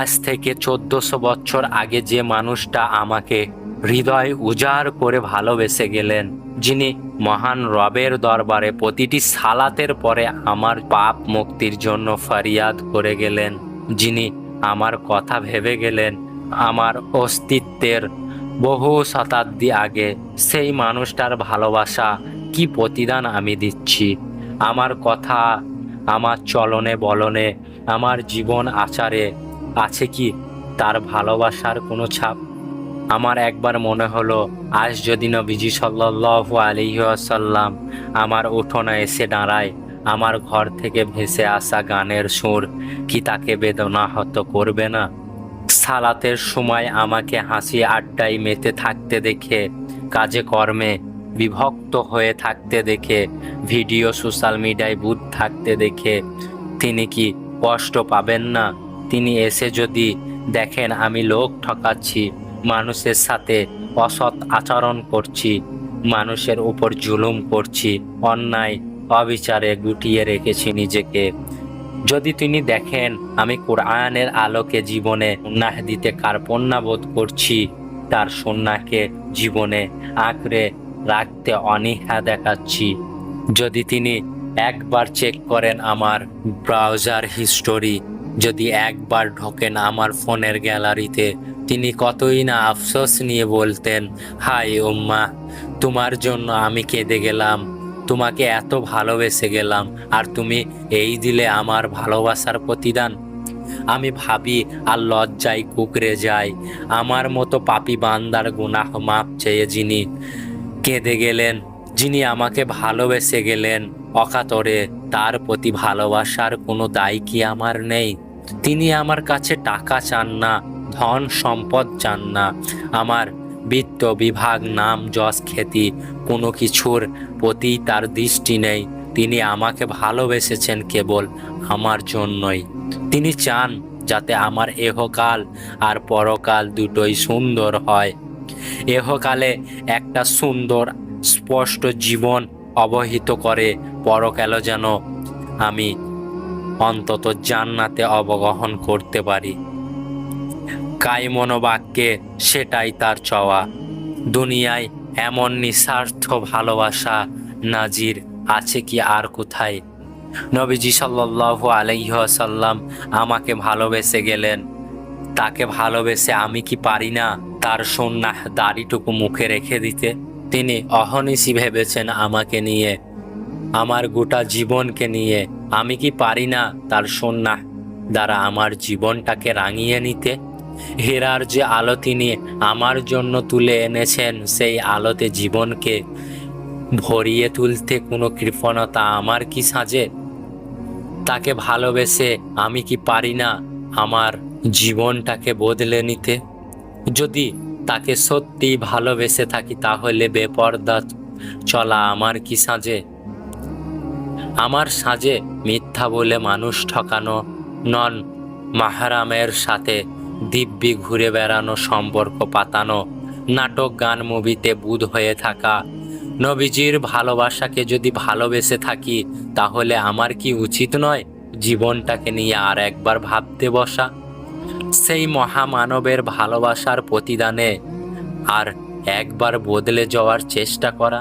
আজ থেকে চোদ্দশো বছর আগে যে মানুষটা আমাকে হৃদয় উজাড় করে ভালোবেসে গেলেন, যিনি মহান রবের দরবারে প্রতিটি সালাতের পরে আমার পাপ মুক্তির জন্য ফরিয়াদ করে গেলেন, যিনি আমার কথা ভেবে গেলেন, আমার অস্তিত্বের বহু শতাব্দী আগে সেই মানুষটার ভালোবাসা কি প্রতিদান আমি দিচ্ছি? আমার কথা, আমার চলনে বলনে, আমার জীবন আচারে আছে কি? তার ভালোবাসার কোনো ছাপ? আমার একবার মনে হলো, আজ যদি নবীজি সাল্লাল্লাহু আলাইহি ওয়াসাল্লাম আমার উঠোনে এসে দাঁড়ায়, আমার ঘর থেকে ভেসে আসা গানের সুর কি তাকে বেদনাহত করবে না? সালাতের সময় আমাকে হাসি আড্ডায় মেতে থাকতে দেখে, কাজে কর্মে বিভক্ত হয়ে থাকতে দেখে, ভিডিও সোশ্যাল মিডিয়ায় বুধ থাকতে দেখে, তিনি কি কষ্ট পাবেন না? তিনি এসে যদি দেখেন, আমি লোক ঠকাচ্ছি, মানুষের সাথে অসৎ আচরণ করছি, মানুষের উপর জুলুম করছি, অন্যায়, অবিচারে গুটিয়ে রেখেছি নিজেকে। যদি তিনি দেখেন, আমি কোরআনের আলোকে জীবনে উন্নাহ দিতে কার্পণ্যাবোধ করছি, তার সন্ন্যাকে জীবনে আঁকড়ে রাখতে অনীহা দেখাচ্ছি। যদি তিনি একবার চেক করেন আমার ব্রাউজার হিস্টোরি যদি একবার ঢোকেন আমার ফোনের গ্যালারিতে, তিনি কতই না আফসোস নিয়ে বলতেন হাই উম্মা, তোমার জন্য আমি কেঁদে গেলাম, তোমাকে এত ভালোবেসে গেলাম, আর তুমি এই দিলে আমার ভালোবাসার প্রতিদান। আমি ভাবি আর লজ্জায় কুকরে যাই, আমার মতো পাপি বান্দার গুনাহ মাপ চেয়ে যিনি কেঁদে গেলেন, যিনি আমাকে ভালোবেসে গেলেন, অকাতরে তার প্রতি ভালোবাসার কোনো দায় কি আমার নেই? তিনি আমার কাছে টাকা চান না, ধন সম্পদ চান না। আমার বিত্ত বিভাগ, নাম, যশ, খ্যাতি কোনো কিছুর প্রতি তার দৃষ্টি নেই। তিনি আমাকে ভালোবেসেছেন কেবল আমার জন্যই। তিনি চান যাতে আমার এহকাল আর পরকাল দুটোই সুন্দর হয়। এহকালে একটা সুন্দর, স্পষ্ট জীবন অবহিত করে পরকালও যেন আমি অন্তত জান্নাতে অবগাহন করতে পারি। কায়মনোবাক্যে সেটাই তার চাওয়া। দুনিয়ায় এমন নিঃস্বার্থ ভালোবাসা নাজির আছে কি আর কোথায়? নবীজি সাল্লাল্লাহু আলাইহি ওয়াসাল্লাম আমাকে ভালোবেসে গেলেন। তাকে ভালোবেসে আমি কি পারি না তার সন্ন্যাহ দাড়িটুকু মুখে রেখে দিতে? তিনি অহনিশি ভেবেছেন আমাকে নিয়ে আমার গোটা জীবনকে নিয়ে। আমি কি পারি না তার সন্ন্যাহ দ্বারা আমার জীবনটাকে রাঙিয়ে নিতে। হেরার যে আলো তিনি আমার জন্য তুলে এনেছেন, সেই আলোতে জীবনকে ভরিয়ে তুলতে কোনো কৃপণতা আমার কি সাজে? তাকে ভালোবেসে আমি কি পারি না আমার জীবনটাকে বদলে নিতে? যদি তাকে সত্যি ভালোবেসে থাকি, তাহলে বেপর্দা চলা আমার কি সাজে? আমার সাজে মিথ্যা বলে মানুষ ঠকানো, নন মাহারামের সাথে দিব্যি ঘুরে বেড়ানো, সম্পর্ক পাতানো, নাটক, গান, মুভিতে বুধ হয়ে থাকা। নবীজির ভালোবাসাকে যদি ভালোবেসে থাকি, তাহলে আমার কি উচিত নয় জীবনটাকে নিয়ে আর একবার ভাবতে বসা? সেই মহামানবের ভালোবাসার প্রতিদানে আর একবার বদলে যাওয়ার চেষ্টা করা?